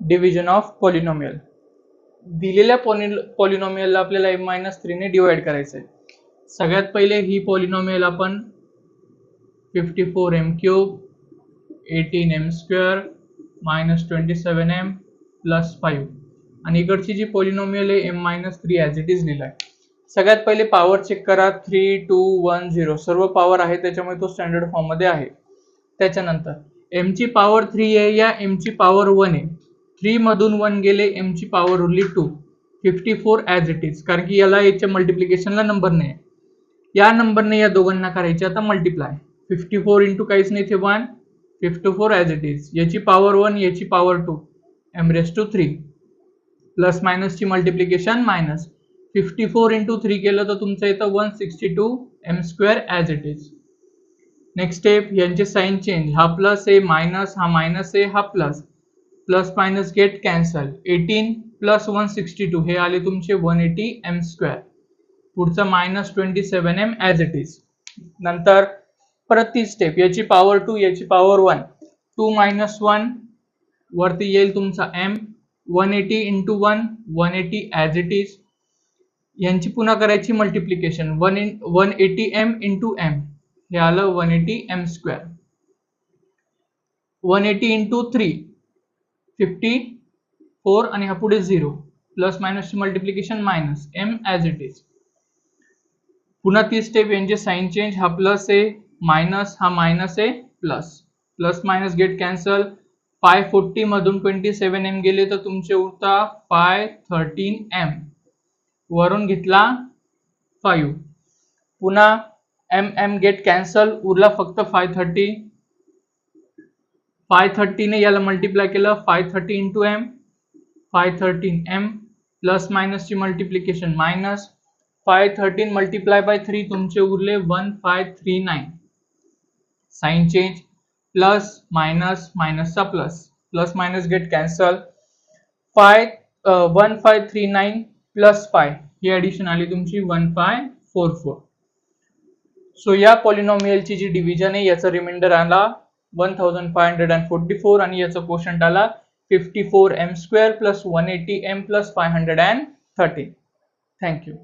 Division of polynomial दिलेल्या पॉलिनॉमियलला आपल्याला M minus थ्रीने divide करायचं आहे सगळ्यात पहिले ही पॉलिनॉमियल आपण fifty four M cube eighteen M square minus twenty seven M plus five आणि इकडची जी पॉलिनॉमियल आहे M minus three as it is लिहिला आहे सगळ्यात पहिले पॉवर चेक करा. थ्री टू वन झिरो सर्व पॉवर आहे त्याच्यामुळे तो स्टँडर्ड फॉर्ममध्ये आहे. त्याच्यानंतर एमची पॉवर थ्री आहे या एमची पॉवर वन आहे. थ्री मधून वन गेले एमची पॉवर उरली two fifty four as it is कारण की याला याच्या मल्टिप्लिकेशनला नंबर नाही आहे. या नंबरने या दोघांना करायचे आता मल्टिप्लाय फिफ्टी फोर इंटू काहीच नाही ते one fifty four as it is याची पॉवर वन याची power two M raise to three plus मायनसची multiplication minus fifty four into three केलं तर तुमचं येतं one sixty two M square as it is next step यांचे sign change हा plus आहे minus हा मायनस आहे हा plus plus minus get cancel. Eighteen plus one sixty two. हे आले तुमचे वन एटी एम स्क्वेअर. पुढचं minus twenty seven M as it is नंतर परत ती स्टेप याची पॉवर टू याची power one two minus one वरती येईल तुमचा M one eighty into one one eighty as it is यांची पुन्हा करायची multiplication one in one eighty M into M हे आलं one eighty M square one eighty into three fifty four आणि हा पुढे zero. Plus मायनसची multiplication minus M as it is पुन्हा ती स्टेप यांचे साईन चेंज हा प्लस आहे मायनस हा मायनस आहे plus plus minus get cancel five forty मधून ट्वेंटी सेवन एम गेले तर तुमचे उरता फाय थर्टीन एम वरून घेतला फाईव्ह पुन्हा एम एम गेट कॅन्सल उरला फक्त फाय थर्टी फाय थर्टीने याला मल्टिप्लाय केलं five thirty into M five thirteen M plus मायनसची multiplication minus five thirteen multiply by three तुमचे उरले one five three nine sign change plus minus मायनसचा plus plus minus get cancel five one five three nine plus five ही addition आली तुमची one five four four so या पॉलिनॉमियलची जी division आहे याचा remainder आला one thousand five hundred and forty four आणि याचा क्वेश्चन आला fifty four M square plus one eighty M plus five hundred and thirty thank you